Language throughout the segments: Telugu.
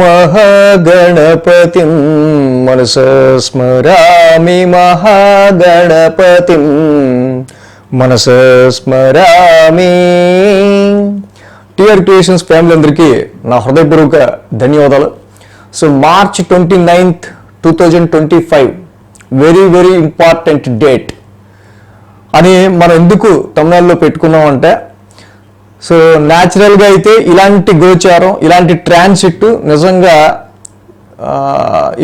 మహాగణపతిం మనస స్మరామి మహాగణపతి మనస స్మరామి. టిఆర్ క్రియేషన్స్ ఫ్యామిలీ అందరికీ నా హృదయపూర్వక ధన్యవాదాలు. So March twenty ninth two thousand twenty five very very important date అని మనం ఎందుకు తమిళనాడులో పెట్టుకున్నామంటే సో న్యాచురల్గా అయితే ఇలాంటి గోచారం ఇలాంటి ట్రాన్సిట్ నిజంగా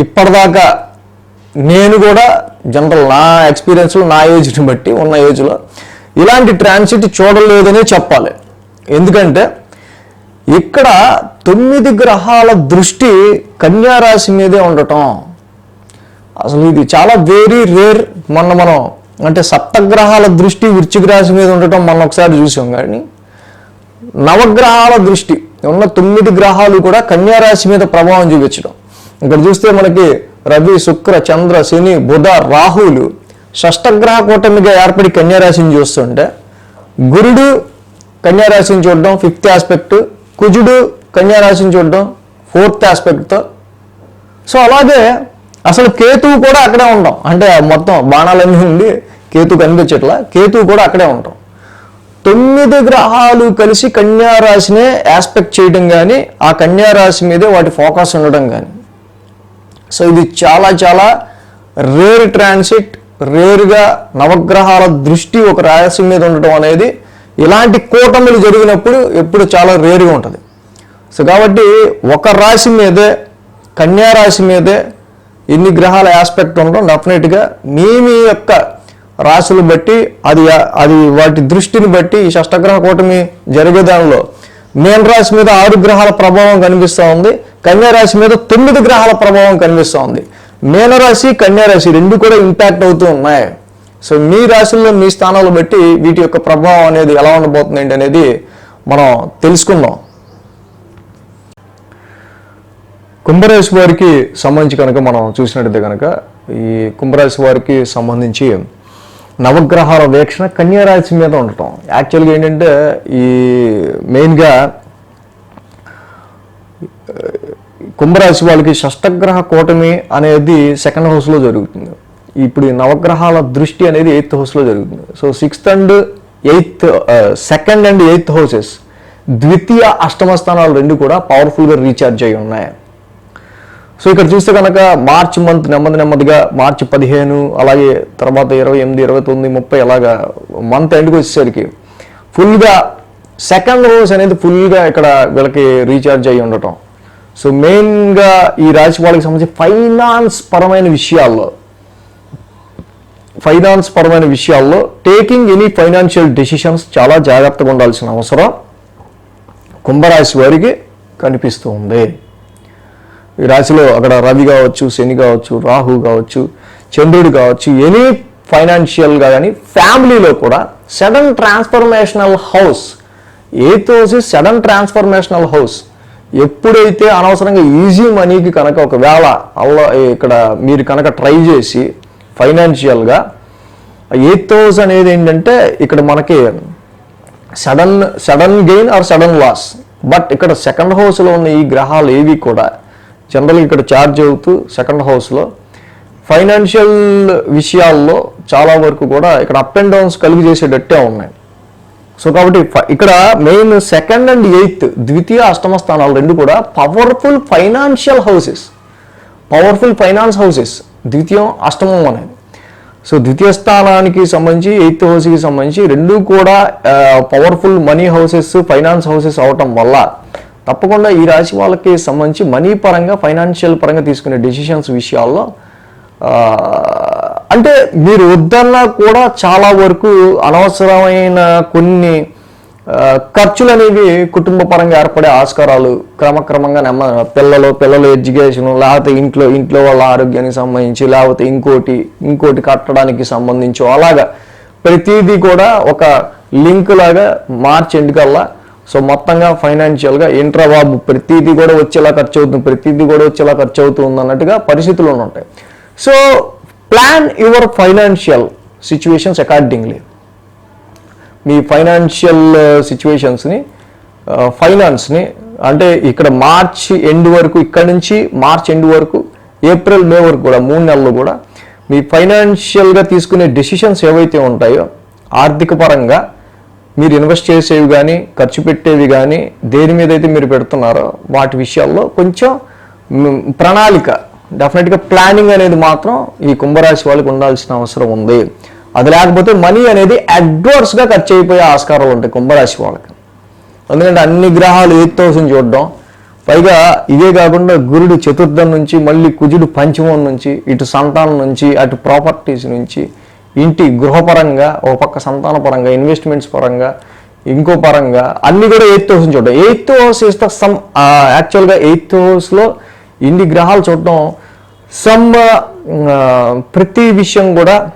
ఇప్పటిదాకా నేను కూడా జనరల్ నా ఎక్స్పీరియన్స్లో నా ఏజ్ని బట్టి ఉన్న ఏజ్లో ఇలాంటి ట్రాన్సిట్ చూడలేదనే చెప్పాలి. ఎందుకంటే ఇక్కడ తొమ్మిది గ్రహాల దృష్టి కన్యా రాశి మీదే ఉండటం. అసలు ఇది చాలా వెరీ రేర్ మొన్న మనం అంటే సప్తగ్రహాల దృష్టి వృశ్చిక రాశి మీద ఉండటం మనం ఒకసారి చూసాం కానీ నవగ్రహాల దృష్టి ఉన్న తొమ్మిది గ్రహాలు కూడా కన్యారాశి మీద ప్రభావం చూపించడం. ఇక్కడ చూస్తే మనకి రవి శుక్ర చంద్ర శని బుధ రాహులు షష్టగ్రహ కూటమిగా ఏర్పడి కన్యారాశిని చూస్తుంటే గురుడు కన్యారాశిని చూడడం ఫిఫ్త్ ఆస్పెక్ట్ కుజుడు కన్యారాశిని చూడడం ఫోర్త్ ఆస్పెక్ట్తో. సో అలాగే అసలు కేతువు కూడా అక్కడే ఉంటాం అంటే మొత్తం బాణాలన్నీ ఉండి కేతు కనిపించట్లా కేతువు కూడా అక్కడే ఉంటాం. తొమ్మిది గ్రహాలు కలిసి కన్యారాశినే ఆస్పెక్ట్ చేయడం కానీ ఆ కన్యారాశి మీదే వాటి ఫోకస్ ఉండడం కానీ సో ఇది చాలా చాలా రేర్ ట్రాన్సిట్ రేరుగా నవగ్రహాల దృష్టి ఒక రాశి మీద ఉండటం అనేది ఇలాంటి కూటములు జరిగినప్పుడు ఎప్పుడు చాలా రేరుగా ఉంటుంది. సో కాబట్టి ఒక రాశి మీదే కన్యా రాశి మీదే ఎన్ని గ్రహాల ఆస్పెక్ట్ ఉండడం డెఫినెట్గా మీ మీ యొక్క రాశులు బట్టి అది అది వాటి దృష్టిని బట్టి ఈ షష్టగ్రహ కూటమి జరిగే దానిలో మేన్ రాశి మీద ఆరు గ్రహాల ప్రభావం కనిపిస్తూ ఉంది. కన్యా రాశి మీద తొమ్మిది గ్రహాల ప్రభావం కనిపిస్తూ ఉంది. మేనరాశి కన్యా రాశి రెండు కూడా ఇంపాక్ట్ అవుతూ ఉన్నాయి. సో మీ రాశుల్లో మీ స్థానాలు బట్టి వీటి యొక్క ప్రభావం అనేది ఎలా ఉండబోతుంది ఏంటి అనేది మనం తెలుసుకుందాం. కుంభరాశి వారికి సంబంధించి కనుక మనం చూసినట్టయితే కనుక ఈ కుంభరాశి వారికి సంబంధించి నవగ్రహాల వీక్షణ కన్యారాశి మీద ఉండటం. యాక్చువల్గా ఏంటంటే ఈ మెయిన్గా కుంభరాశి వాళ్ళకి షష్టగ్రహ కూటమి అనేది సెకండ్ హౌస్లో జరుగుతుంది. ఇప్పుడు నవగ్రహాల దృష్టి అనేది ఎయిత్ హౌస్లో జరుగుతుంది. So sixth and eighth second and eighth houses ద్వితీయ అష్టమ స్థానాలు రెండు కూడా పవర్ఫుల్గా రీఛార్జ్ అయి ఉన్నాయి. సో ఇక్కడ చూస్తే కనుక మార్చ్ మంత్ నెమ్మది నెమ్మదిగా మార్చి పదిహేను అలాగే తర్వాత ఇరవై ఎనిమిది ఇరవై తొమ్మిది ముప్పై అలాగా మంత్ ఎండ్కి వచ్చేసరికి ఫుల్గా సెకండ్ రోజు అనేది ఫుల్గా ఇక్కడ వీళ్ళకి రీఛార్జ్ అయ్యి ఉండటం. సో మెయిన్గా ఈ రాశి వాళ్ళకి సంబంధించి ఫైనాన్స్ పరమైన విషయాల్లో ఫైనాన్స్ పరమైన విషయాల్లో టేకింగ్ ఎనీ ఫైనాన్షియల్ డెసిషన్స్ చాలా జాగ్రత్తగా ఉండాల్సిన అవసరం కుంభరాశి వారికి కనిపిస్తూ ఉంది. ఈ రాశిలో అక్కడ రవి కావచ్చు శని కావచ్చు రాహు కావచ్చు చంద్రుడు కావచ్చు ఎనీ ఫైనాన్షియల్గా కానీ ఫ్యామిలీలో కూడా సడన్ ట్రాన్స్ఫర్మేషనల్ హౌస్ ఏతోసి హౌస్ సడన్ ట్రాన్స్ఫర్మేషనల్ హౌస్ ఎప్పుడైతే అనవసరంగా ఈజీ మనీకి కనుక ఒకవేళ అలా ఇక్కడ మీరు కనుక ట్రై చేసి ఫైనాన్షియల్గా ఎయిత్ హౌస్ అనేది ఏంటంటే ఇక్కడ మనకి sudden sudden gain or sudden loss. But ఇక్కడ సెకండ్ హౌస్లో ఉన్న ఈ గ్రహాలు ఏవి కూడా జనరల్గా ఇక్కడ ఛార్జ్ అవుతూ సెకండ్ హౌస్లో ఫైనాన్షియల్ విషయాల్లో చాలా వరకు కూడా ఇక్కడ అప్ అండ్ డౌన్స్ కలిగి చేసేటట్టే ఉన్నాయి. సో కాబట్టి ఇక్కడ మెయిన్ సెకండ్ అండ్ ఎయిత్ ద్వితీయ అష్టమ స్థానాలు రెండు కూడా powerful financial houses powerful finance houses ద్వితీయం అష్టమం అనేది. సో ద్వితీయ స్థానానికి సంబంధించి ఎయిత్ హౌస్కి సంబంధించి రెండు కూడా powerful money houses finance houses అవటం వల్ల తప్పకుండా ఈ రాశి వాళ్ళకి సంబంధించి మనీ పరంగా ఫైనాన్షియల్ పరంగా తీసుకునే డెసిషన్స్ విషయాల్లో అంటే మీరు వద్దన్నా కూడా చాలా వరకు అనవసరమైన కొన్ని ఖర్చులు అనేవి కుటుంబ పరంగా ఏర్పడే ఆస్కారాలు క్రమక్రమంగా నెమ్మ పిల్లలు పిల్లల ఎడ్యుకేషన్ లేకపోతే ఇంట్లో ఇంట్లో వాళ్ళ ఆరోగ్యానికి సంబంధించి లేకపోతే ఇంకోటి ఇంకోటి కట్టడానికి సంబంధించి అలాగా ప్రతిదీ కూడా ఒక లింక్ లాగా మార్చి ఎండుకల్లా సో మొత్తంగా ఫైనాన్షియల్గా ఏంట్రా బాబు ప్రతిదీ కూడా వచ్చేలా ఖర్చు అవుతుంది ప్రతిదీ కూడా వచ్చేలా ఖర్చు అవుతుంది అన్నట్టుగా పరిస్థితులు ఉంటాయి. So plan your financial situations accordingly me financial సిచ్యువేషన్స్ని ఫైనాన్స్ని అంటే ఇక్కడ మార్చ్ ఎండ్ వరకు ఇక్కడ నుంచి మార్చ్ ఎండ్ వరకు ఏప్రిల్ మే వరకు కూడా మూడు నెలలు కూడా మీ ఫైనాన్షియల్గా తీసుకునే డెసిషన్స్ ఏవైతే ఉంటాయో ఆర్థిక పరంగా మీరు ఇన్వెస్ట్ చేసేవి కానీ ఖర్చు పెట్టేవి కానీ దేని మీద అయితే మీరు పెడుతున్నారో వాటి విషయాల్లో కొంచెం ప్రణాళిక డెఫినెట్గా ప్లానింగ్ అనేది మాత్రం ఈ కుంభరాశి వాళ్ళకి ఉండాల్సిన అవసరం ఉంది. అది లేకపోతే మనీ అనేది అడ్వర్స్గా ఖర్చు అయిపోయే ఆస్కారాలు ఉంటాయి కుంభరాశి వాళ్ళకి. ఎందుకంటే అన్ని గ్రహాలు ఎయిత్ థౌసండ్ చూడడం. పైగా ఇదే కాకుండా గురుడు చతుర్థం నుంచి మళ్ళీ కుజుడు పంచమం నుంచి ఇటు సంతానం నుంచి అటు ప్రాపర్టీస్ నుంచి ఇంటి గృహపరంగా ఒక పక్క సంతాన పరంగా ఇన్వెస్ట్మెంట్స్ పరంగా ఇంకో పరంగా అన్ని కూడా ఎయిత్ హౌస్ చూడడం eighth house is the some యాక్చువల్గా ఎయిత్ హౌస్లో ఇన్ని గ్రహాలు చూడడం సమ్ ప్రతి విషయం కూడా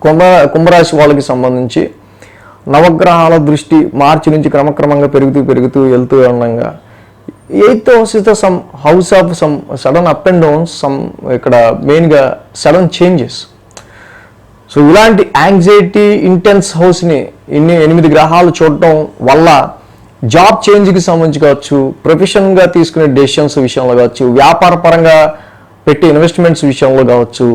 కుంభ కుంభరాశి వాళ్ళకి సంబంధించి నవగ్రహాల దృష్టి మార్చి నుంచి క్రమక్రమంగా పెరుగుతూ పెరుగుతూ వెళ్తూ ఉండగా. Eighth house is the some house of some sudden up and downs some ఇక్కడ మెయిన్గా సడన్ చేంజెస్ సో ఇలాంటి యాంగ్జైటీ ఇంటెన్స్ హౌస్ని ఇన్ని ఎనిమిది గ్రహాలు చూడటం వల్ల జాబ్ చేంజ్కి సంబంధించి కావచ్చు ప్రొఫెషన్గా తీసుకునే డెసిషన్స్ విషయంలో కావచ్చు వ్యాపార పరంగా పెట్టే ఇన్వెస్ట్మెంట్స్ విషయంలో కావచ్చు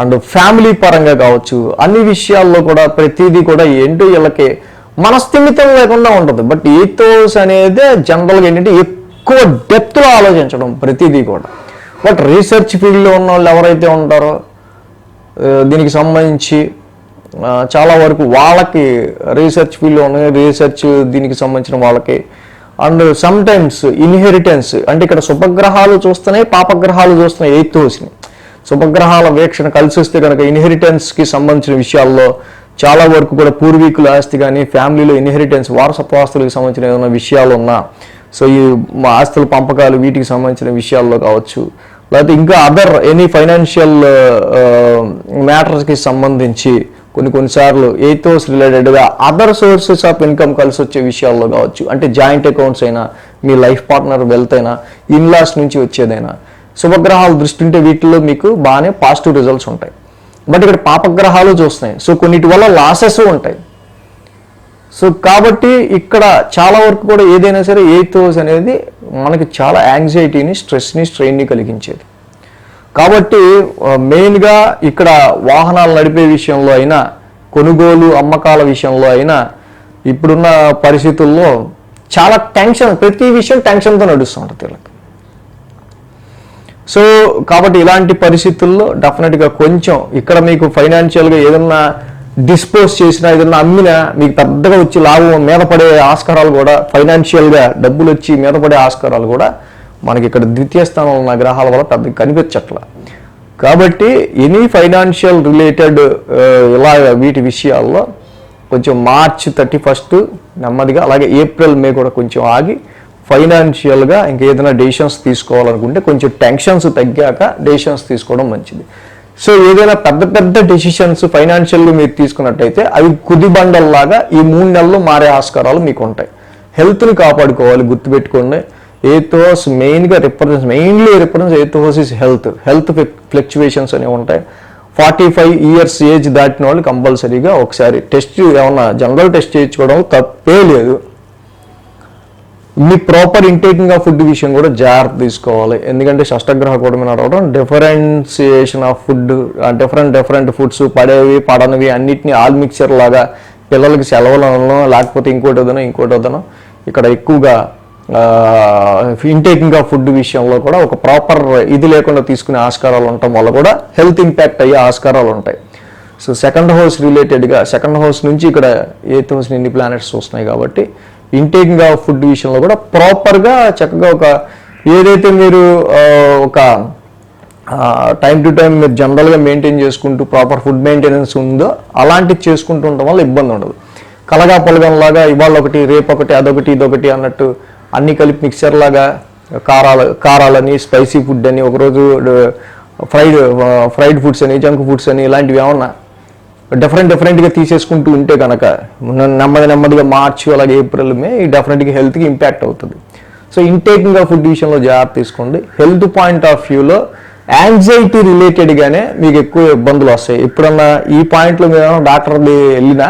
అండ్ ఫ్యామిలీ పరంగా కావచ్చు అన్ని విషయాల్లో కూడా ప్రతిదీ కూడా ఏంటో వీళ్ళకి మనస్థిమితం లేకుండా ఉంటుంది. బట్ ఈథోస్ అనేది జనరల్గా ఏంటంటే ఎక్కువ డెప్త్లో ఆలోచించడం ప్రతిదీ కూడా. బట్ రీసెర్చ్ ఫీల్డ్లో ఉన్న వాళ్ళు ఎవరైతే ఉంటారో దీనికి సంబంధించి చాలా వరకు వాళ్ళకి రీసెర్చ్ ఫీల్డ్లో రీసెర్చ్ దీనికి సంబంధించిన వాళ్ళకి. అండ్ సమ్ టైమ్స్ ఇన్హెరిటెన్స్ అంటే ఇక్కడ శుభగ్రహాలు చూస్తున్నాయి పాపగ్రహాలు చూస్తున్నాయి ఎయిత్ హౌస్ని శుభగ్రహాల వీక్షణ కలిసి వస్తే కనుక ఇన్హెరిటెన్స్కి సంబంధించిన విషయాల్లో చాలా వరకు కూడా పూర్వీకుల ఆస్తి కానీ ఫ్యామిలీలో ఇన్హెరిటెన్స్ వారసత్వ ఆస్తులకు సంబంధించిన ఏదైనా విషయాలు ఉన్నా సో ఈ మా ఆస్తుల పంపకాలు వీటికి సంబంధించిన విషయాల్లో కావచ్చు. లేకపోతే ఇంకా అదర్ ఎనీ ఫైనాన్షియల్ మ్యాటర్స్కి సంబంధించి కొన్ని కొన్నిసార్లు ఎయిత్ రిలేటెడ్గా అదర్ సోర్సెస్ ఆఫ్ ఇన్కమ్ కలిసి వచ్చే విషయాల్లో కావచ్చు. అంటే జాయింట్ అకౌంట్స్ అయినా మీ లైఫ్ పార్ట్నర్ వెల్త్ అయినా ఇన్లాస్ నుంచి వచ్చేదైనా శుభగ్రహాలు దృష్టి ఉంటే వీటిలో మీకు బాగానే పాజిటివ్ రిజల్ట్స్ ఉంటాయి. బట్ ఇక్కడ పాపగ్రహాలు చూస్తున్నాయి. సో కొన్నిటి వల్ల లాసెస్ ఉంటాయి. సో కాబట్టి ఇక్కడ చాలా వరకు కూడా ఏదైనా సరే ఎయిత్ హౌస్ అనేది మనకి చాలా యాంగ్జైటీని స్ట్రెస్ని స్ట్రెయిన్ని కలిగించేది. కాబట్టి మెయిన్గా ఇక్కడ వాహనాలు నడిపే విషయంలో అయినా కొనుగోలు అమ్మకాల విషయంలో అయినా ఇప్పుడున్న పరిస్థితుల్లో చాలా టెన్షన్ ప్రతి విషయం టెన్షన్తో నడుస్తూ తెలుగు వీళ్ళకి. సో కాబట్టి ఇలాంటి పరిస్థితుల్లో డెఫినెట్గా కొంచెం ఇక్కడ మీకు ఫైనాన్షియల్గా ఏదన్నా డిస్పోజ్ చేసినా ఏదైనా అమ్మినా మీకు పెద్దగా వచ్చి లాభం మీద పడే ఆస్కారాలు కూడా ఫైనాన్షియల్గా డబ్బులు వచ్చి మీద పడే ఆస్కారాలు కూడా మనకి ఇక్కడ ద్వితీయ స్థానంలో ఉన్న గ్రహాల వల్ల పెద్దగా కనిపించట్ల. కాబట్టి ఎనీ ఫైనాన్షియల్ రిలేటెడ్ uh, ఇలా వీటి విషయాల్లో కొంచెం మార్చ్ థర్టీ ఫస్ట్ నెమ్మదిగా అలాగే ఏప్రిల్ మే కూడా కొంచెం ఆగి ఫైనాన్షియల్గా ఇంకేదైనా డెసిషన్స్ తీసుకోవాలనుకుంటే కొంచెం టెన్షన్స్ తగ్గాక డెసిషన్స్ తీసుకోవడం మంచిది. సో ఏదైనా పెద్ద పెద్ద డెసిషన్స్ ఫైనాన్షియల్గా మీరు తీసుకున్నట్టయితే అవి కుది బండల్లాగా ఈ మూడు నెలలు మారే ఆస్కారాలు మీకు ఉంటాయి. హెల్త్ని కాపాడుకోవాలి గుర్తుపెట్టుకోండి. ఏథోస్ మెయిన్గా రిప్రజెన్స్ మెయిన్లీ రిప్రజెన్స్ ఏథోస్ ఇస్ హెల్త్ హెల్త్ ఫ్లక్చువేషన్స్ అనేవి ఉంటాయి. ఫార్టీ ఫైవ్ ఇయర్స్ ఏజ్ దాటిన వాళ్ళు కంపల్సరీగా ఒకసారి టెస్ట్ ఏమన్నా జనరల్ టెస్ట్ చేయించుకోవడం తప్పే లేదు. మీ ప్రాపర్ ఇంటేకింగ్ ఆఫ్ ఫుడ్ విషయం కూడా జాగ్రత్త తీసుకోవాలి. ఎందుకంటే షష్టగ్రహ కూటమి నడవడం differentiation of food different different foods పడేవి పడనివి అన్నిటిని ఆల్ మిక్చర్ లాగా పిల్లలకి సెలవులు అనడం లేకపోతే ఇంకోటి వదనో ఇంకోటి వదనో ఇక్కడ ఎక్కువగా ఇంటేకింగ్ ఆఫ్ ఫుడ్ విషయంలో కూడా ఒక ప్రాపర్ ఇది లేకుండా తీసుకునే ఆస్కారాలు ఉండటం వల్ల కూడా హెల్త్ ఇంపాక్ట్ అయ్యే ఆస్కారాలు ఉంటాయి. సో సెకండ్ హౌస్ రిలేటెడ్గా సెకండ్ హౌస్ నుంచి ఇక్కడ ఎయిత్ హౌస్ ఎన్ని ప్లానెట్స్ వస్తున్నాయి కాబట్టి ఇంటేకింగ్ ఆఫ్ ఫుడ్ విషయంలో కూడా ప్రాపర్గా చక్కగా ఒక ఏదైతే మీరు ఒక టైం టు టైం మీరు జనరల్గా మెయింటైన్ చేసుకుంటూ ప్రాపర్ ఫుడ్ మెయింటెనెన్స్ ఉందో అలాంటివి చేసుకుంటూ ఉండటం వల్ల ఇబ్బంది ఉండదు. కలగా పొలగంలాగా ఇవాళ ఒకటి రేపు ఒకటి అదొకటి ఇదొకటి అన్నట్టు అన్ని కలిపి మిక్సర్ లాగా కారాలు కారాలని స్పైసీ ఫుడ్ అని ఒకరోజు ఫ్రైడ్ ఫ్రైడ్ ఫుడ్స్ అని జంక్ ఫుడ్స్ అని ఇలాంటివి ఏమన్నా డిఫరెంట్ డిఫరెంట్గా తీసేసుకుంటూ ఉంటే కనుక నెమ్మది నెమ్మదిగా మార్చి అలాగే ఏప్రిల్ మే డెఫినెట్గా హెల్త్కి ఇంపాక్ట్ అవుతుంది. సో ఇంటేకింగ్ ఆఫ్ ఫుడ్ విషయంలో జాగ్రత్త తీసుకోండి. హెల్త్ పాయింట్ ఆఫ్ వ్యూలో యాంగ్జైటీ రిలేటెడ్గానే మీకు ఎక్కువ ఇబ్బందులు వస్తాయి. ఎప్పుడన్నా ఈ పాయింట్లో మీరు డాక్టర్ వెళ్ళినా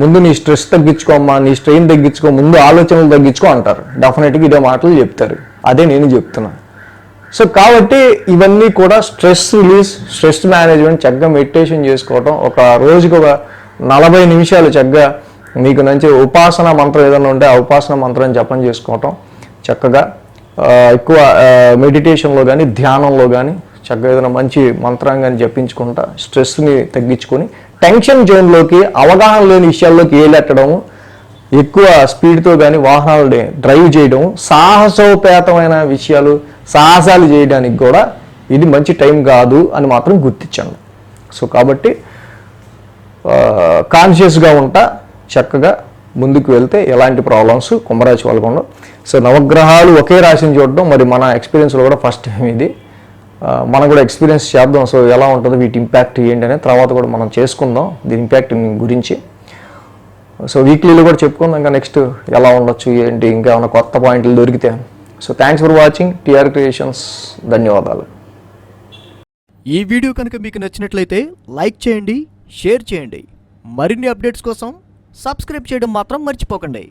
ముందు నీ స్ట్రెస్ తగ్గించుకోమ్మా నీ స్ట్రెయిన్ తగ్గించుకో ముందు ఆలోచనలు తగ్గించుకో అంటారు. డెఫినెట్గా ఇదే మాటలు చెప్తారు. అదే నేను చెప్తున్నాను సో కాబట్టి ఇవన్నీ కూడా స్ట్రెస్ రిలీజ్ స్ట్రెస్ మేనేజ్మెంట్ చక్కగా మెడిటేషన్ చేసుకోవటం ఒక రోజుకి ఒక నలభై నిమిషాలు చక్కగా మీకు మంచి ఉపాసన మంత్రం ఏదైనా ఉంటే ఆ ఉపాసన మంత్రం జపం చేసుకోవటం చక్కగా. ఎక్కువ మెడిటేషన్లో కానీ ధ్యానంలో కానీ చక్కగా ఏదైనా మంచి మంత్రాంగాన్ని జపించుకుంటా స్ట్రెస్ని తగ్గించుకొని టెన్షన్ జోన్లోకి అవగాహన లేని విషయాల్లోకి ఏలెట్టడము ఎక్కువ స్పీడ్తో కానీ వాహనాలని డ్రైవ్ చేయడం సాహసోపేతమైన విషయాలు సాహసాలు చేయడానికి కూడా ఇది మంచి టైం కాదు అని మాత్రం గుర్తించండి సో కాబట్టి కాన్షియస్గా ఉంటా చక్కగా ముందుకు వెళ్తే ఎలాంటి ప్రాబ్లమ్స్ కుంభరాశి వాళ్ళకు సో నవగ్రహాలు ఒకే రాశిని చూడడం మరి మన ఎక్స్పీరియన్స్లో కూడా ఫస్ట్ టైం ఇది. మనం కూడా ఎక్స్పీరియన్స్ చేద్దాం. సో ఎలా ఉంటుందో వీటి ఇంపాక్ట్ ఏంటి అనేది తర్వాత కూడా మనం చేసుకుందాం. దీని ఇంపాక్ట్ గురించి సో వీక్లీలో కూడా చెప్పుకుందాం ఇంకా నెక్స్ట్ ఎలా ఉండొచ్చు ఏంటి ఇంకా ఏమైనా కొత్త పాయింట్లు దొరికితే. So thanks for watching TR creations ధన్యవాదాలు. ఈ వీడియో కనుక మీకు నచ్చినట్లయితే లైక్ చేయండి షేర్ చేయండి. మరిన్ని అప్డేట్స్ కోసం సబ్స్క్రైబ్ చేయడం మాత్రం మర్చిపోకండి.